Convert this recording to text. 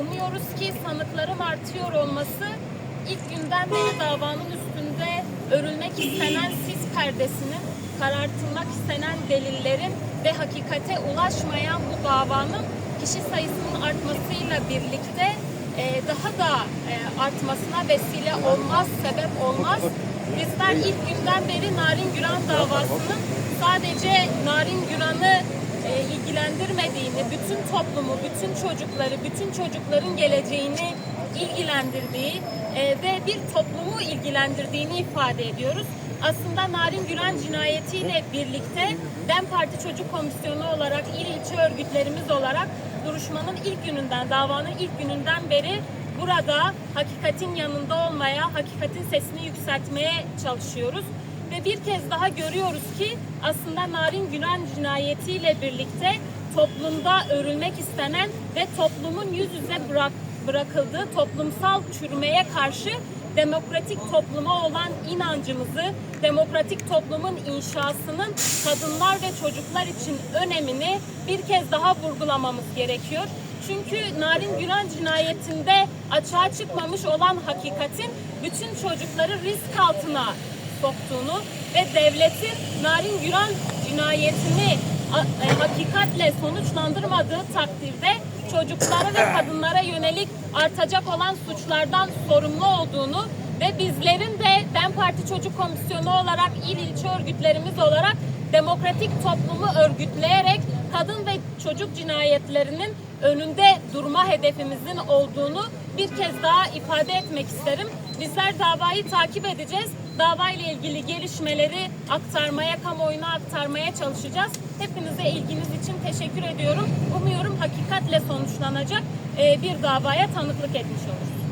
Umuyoruz ki sanıkların artıyor olması ilk günden beri davanın üstünde örülmek istenen sis perdesinin, karartılmak istenen delillerin ve hakikate ulaşmayan bu davanın kişi sayısının artmasıyla birlikte e, daha da e, artmasına vesile olmaz, sebep olmaz. Bizler ilk günden beri Narin Güran davasının sadece Narin Güran'ı e, ilgilendirmediğini, bütün toplumu, bütün çocukları, bütün çocukların geleceğini ilgilendirdiği e, ve bir toplumu ilgilendirdiğini ifade ediyoruz. Aslında Narin Güran cinayetiyle birlikte DEM Parti Çocuk Komisyonu olarak, il ilçe örgütlerimiz olarak duruşmanın ilk gününden, davanın ilk gününden beri burada hakikatin yanında olmaya, hakikatin sesini yükseltmeye çalışıyoruz. Ve bir kez daha görüyoruz ki aslında Narin Güran cinayetiyle birlikte toplumda örülmek istenen ve toplumun yüz yüze bırak, bırakıldığı toplumsal çürümeye karşı demokratik topluma olan inancımızı, demokratik toplumun inşasının kadınlar ve çocuklar için önemini bir kez daha vurgulamamız gerekiyor. Çünkü Narin Güran cinayetinde açığa çıkmamış olan hakikatin bütün çocukları risk altına soktuğunu ve devletin Narin Güran cinayetini e, hakikatle sonuçlandırmadığı takdirde çocuklara ve kadınlara yönelik artacak olan suçlardan sorumlu olduğunu ve bizlerin de DEM Parti Çocuk Komisyonu olarak il ilçe örgütlerimiz olarak demokratik toplumu örgütleyerek kadın ve çocuk cinayetlerinin önünde durma hedefimizin olduğunu bir kez daha ifade etmek isterim. Bizler davayı takip edeceğiz. Dava ile ilgili gelişmeleri aktarmaya, kamuoyuna aktarmaya çalışacağız. Hepinize ilginiz için teşekkür ediyorum. Umuyorum hakikatle sonuçlanacak e, bir davaya tanıklık etmiş oluruz.